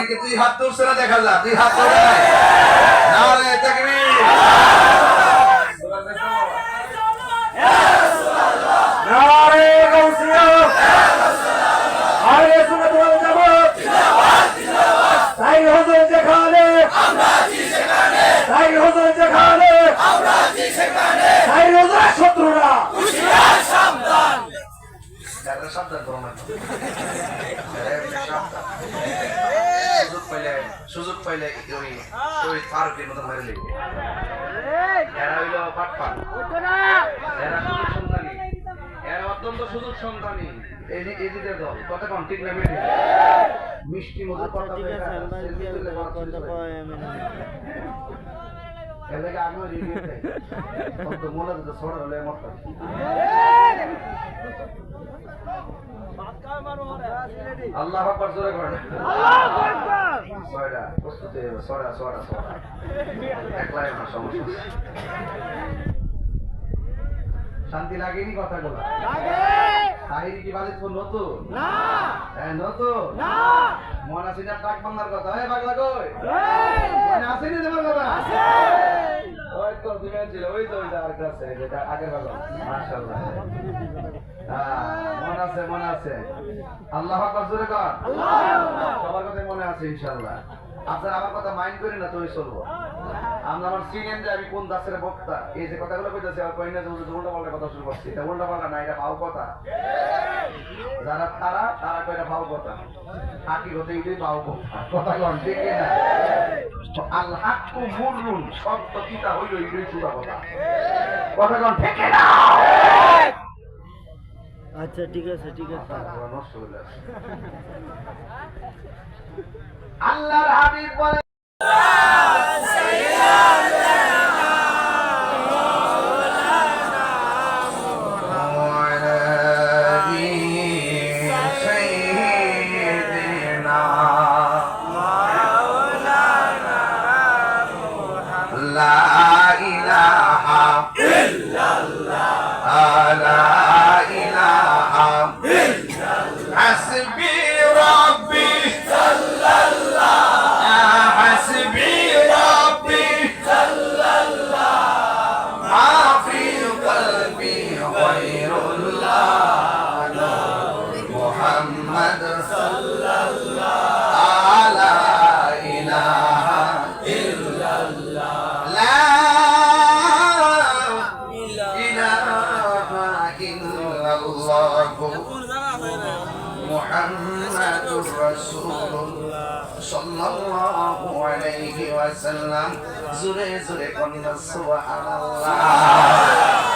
এদিকে তুই হাত তুলছে না দেখা যা তুই হাত তোলে নারে তাকবীর নারে গাউসিয়া আরে সুন্নাত ওয়াল জামাত তাই হুজুর যেখানে। তাই হুজুর যেখানে। তাই হুজুর শত্রুরা। সাবধান করো না। সুযোগ পাইলে ওই ওই ফারুকের মতো মেরে লেগে এরা হইল পাটপান এরা সুযোগ এরা অত্যন্ত সুযোগ সন্তানী। এই যে- দল কথা কম ঠিক না? মিষ্টি কথা ছোট হলে মত আল্লাহ আকবার জোরে করেন। ছয়টা প্রস্তুতি হয়ে ছয়টা ছয়টা ছয়টা। একলাই আমার সমস্যা শান্তি লাগেনি কথাগুলো? কাহিনী কি বাজে তোর নতুন? হ্যাঁ নতুন? মন আছে না কথা। হ্যাঁ বাগলা কই? মনে আসেনি তোমার কথা? ওই তো দুজন ছিল। ওই তো ওই আছে যেটা আগের বাগল মাশাআল্লাহ। মন আছে মন আছে। আল্লাহ আকবার জোরে কর। সবার কথা মনে আছে ইনশাআল্লাহ। আপনারা আমার কথা মাইন্ড করেন না তুমি চলবো। আমরা আমার চিনেন যে আমি কোন দাসের বক্তা এই যে কথাগুলো কইতেছি আর কই না যে উল্টা পাল্টা কথা শুরু করছি। এটা উল্টা পাল্টা না এটা ভাও কথা। যারা তারা তারা কইটা ভাও কথা হাকি হতে এটাই ভাও কথা কথা কন ঠিক না? হাক্কু মুররুন কিতা হইল এটাই সুদা কথা কথা কন ঠিক না? আচ্ছা ঠিক আছে ঠিক আছে। আল্লাহর হাবিব বলে محمد رسول الله صلى الله عليه وسلم زري زري قلنا سبحان الله